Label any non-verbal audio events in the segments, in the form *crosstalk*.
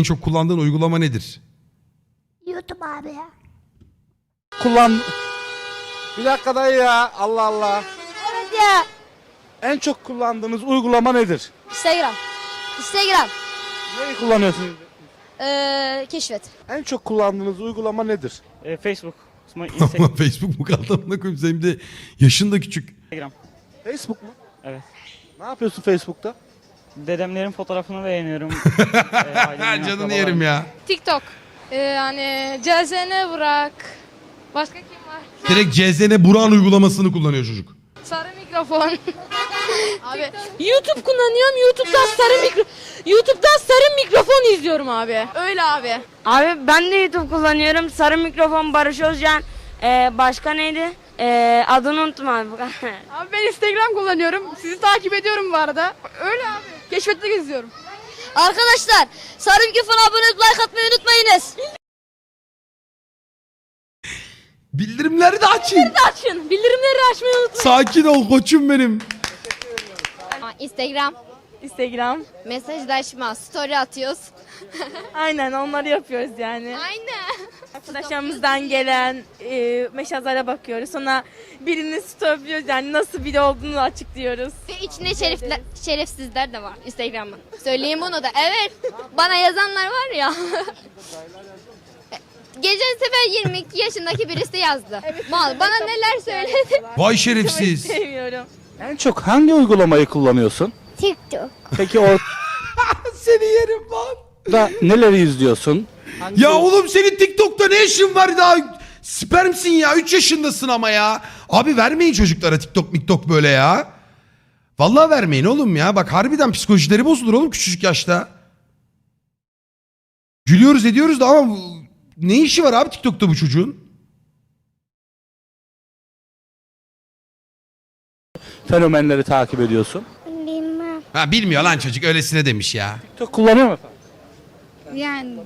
En çok kullandığın uygulama nedir? YouTube abi ya. Kullan... Bir dakika dayı ya. Allah Allah. Evet ya. En çok kullandığınız uygulama nedir? Instagram. Instagram. Neyi kullanıyorsunuz? Ee, keşfet. En çok kullandığınız uygulama nedir? E, Facebook, Ama *laughs* Ama Instagram. Facebook mu kaldı amına koyayım senin de yaşın da küçük. Facebook mu? Evet. Ne yapıyorsun Facebook'ta? Dedemlerin fotoğrafını beğeniyorum. *laughs* e, ailemin, Canını akrabalarımın. yerim ya. TikTok. Ee, yani CZN Burak. Başka kim var? Direkt CZN Buran uygulamasını kullanıyor çocuk. Sarı mikrofon. *laughs* abi YouTube kullanıyorum. YouTube'dan sarı mikro YouTube'dan sarı mikrofon izliyorum abi. Öyle abi. Abi ben de YouTube kullanıyorum. Sarı mikrofon Barış Özcan. Ee, başka neydi? Ee, adını unuttum abi. *laughs* Abi ben Instagram kullanıyorum. Sizi takip ediyorum bu arada. Öyle abi. Keşfette geziyorum. Arkadaşlar sarı mikrofona abone olup like atmayı unutmayınız. Bildirimleri de açın. Açın. Bildirimleri açmayı unutmayın. Sakin ol koçum benim. Instagram. Instagram. Mesajlaşma. Story atıyoruz. *laughs* Aynen onları yapıyoruz yani. Aynen. Arkadaşlarımızdan gelen e, mesajlara bakıyoruz. Sonra birini stopliyoruz yani nasıl biri olduğunu açıklıyoruz. İçinde şerifler, şerefsizler de var Instagram'ın. Söyleyeyim bunu da. Evet. Bana yazanlar var ya. *laughs* Geçen sefer 22 yaşındaki birisi yazdı. Mal bana neler söyledi. Vay şerefsiz. Sevmiyorum. En çok hangi uygulamayı kullanıyorsun? TikTok. Peki orada *laughs* Seni yerim lan. neleri izliyorsun? Hangi Ya oğlum senin TikTok'ta ne işin var daha? Spermsin ya 3 yaşındasın ama ya. Abi vermeyin çocuklara TikTok miktok böyle ya. Vallahi vermeyin oğlum ya. Bak harbiden psikolojileri bozulur oğlum küçücük yaşta. Gülüyoruz ediyoruz da ama bu- ne işi var abi TikTok'ta bu çocuğun? fenomenleri takip ediyorsun? Bilmem. Ha bilmiyor lan çocuk öylesine demiş ya. TikTok kullanıyor mu efendim? Yani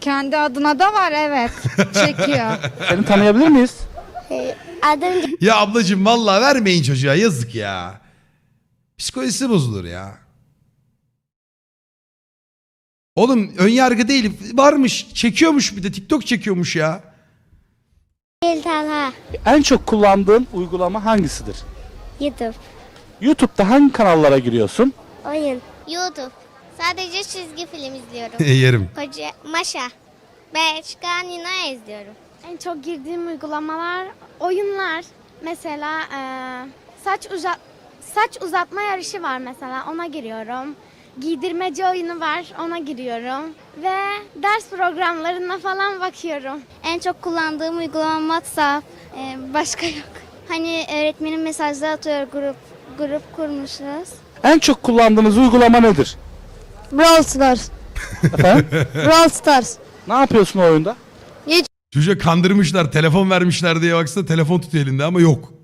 kendi adına da var evet. *laughs* Çekiyor. Seni tanıyabilir miyiz? Adım Ya ablacığım vallahi vermeyin çocuğa yazık ya. Psikolojisi bozulur ya. Oğlum ön yargı değil varmış çekiyormuş bir de TikTok çekiyormuş ya. Talha. En çok kullandığın uygulama hangisidir? YouTube. YouTube'da hangi kanallara giriyorsun? Oyun. YouTube. Sadece çizgi film izliyorum. *laughs* Yerim. Koca Maşa. Başka Nina izliyorum. en çok girdiğim uygulamalar oyunlar. Mesela eee, saç uzat saç uzatma yarışı var mesela ona giriyorum. Giydirmece oyunu var ona giriyorum. Ve ders programlarına falan bakıyorum. En çok kullandığım uygulama WhatsApp. Ee, başka yok. Hani öğretmenim mesajlar atıyor grup grup kurmuşuz. En çok kullandığınız uygulama nedir? Brawl Stars. Efendim? *laughs* Brawl Stars. ne yapıyorsun o oyunda? Çocuğa kandırmışlar telefon vermişler diye baksana telefon tutuyor elinde ama yok.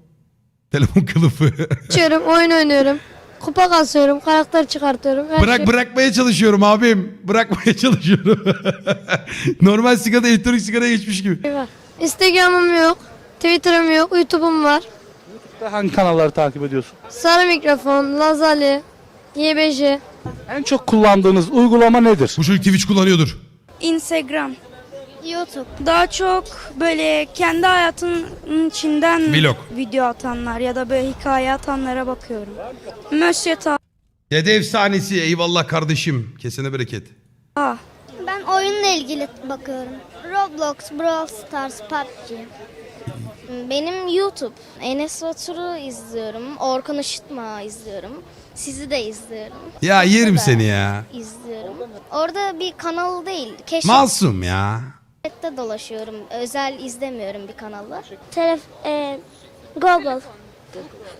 Telefon kılıfı. Açıyorum, oyun oynuyorum. Kupa kasıyorum, karakter çıkartıyorum. Her Bırak şey. bırakmaya çalışıyorum abim. Bırakmaya *laughs* çalışıyorum. Normal sigara elektronik sigaraya geçmiş gibi. var. Instagram'ım yok, Twitter'ım yok, YouTube'um var. Hangi kanalları takip ediyorsun? Sarı mikrofon, Lazali, YBJ. En çok kullandığınız uygulama nedir? Bu çocuk Twitch kullanıyordur. Instagram. YouTube. Daha çok böyle kendi hayatının içinden Vlog. video atanlar ya da böyle hikaye atanlara bakıyorum. Monsieur Dede efsanesi eyvallah kardeşim. Kesene bereket. Taha. Ben oyunla ilgili bakıyorum. Roblox, Brawl Stars, PUBG. Benim YouTube. Enes Batur'u izliyorum. Orkun Işıtma izliyorum. Sizi de izliyorum. Ya yerim seni ya. İzliyorum. Orada bir kanal değil. Keşfette Masum ya. Dolaşıyorum. Özel izlemiyorum bir kanallar. Telef e, Google.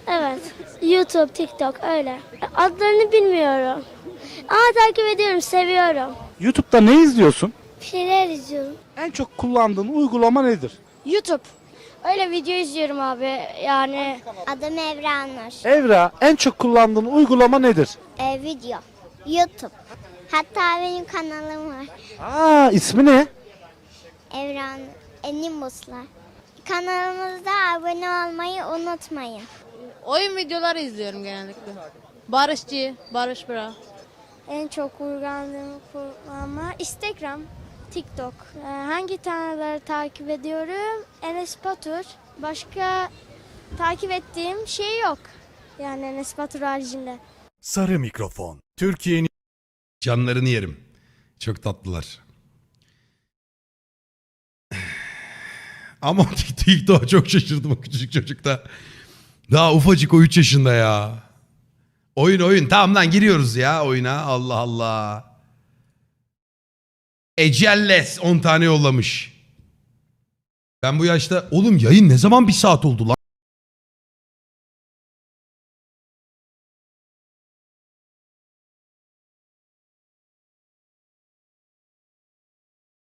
Evet. YouTube, TikTok öyle. Adlarını bilmiyorum. Ama takip ediyorum, seviyorum. YouTube'da ne izliyorsun? Bir şeyler izliyorum. En çok kullandığın uygulama nedir? YouTube. Öyle video izliyorum abi. Yani Adım Evra Nur. Evra en çok kullandığın uygulama nedir? E, video. YouTube. Hatta benim kanalım var. Aa ismi ne? Evren Enimuslar. Kanalımızda abone olmayı unutmayın. Oyun videoları izliyorum genellikle. Barışçı, Barış Bra. En çok uygulandığım kullanma Instagram, TikTok. Ee, hangi tanrıları takip ediyorum? Enes Batur. Başka takip ettiğim şey yok. Yani Enes Batur haricinde. Sarı Mikrofon. Türkiye'nin Canlarını yerim. Çok tatlılar. Ama *laughs* TikTok'a çok şaşırdım o küçücük çocukta. Daha ufacık o 3 yaşında ya. Oyun oyun. Tamam lan giriyoruz ya oyuna. Allah Allah. Ecelles 10 tane yollamış. Ben bu yaşta oğlum yayın ne zaman bir saat oldu lan?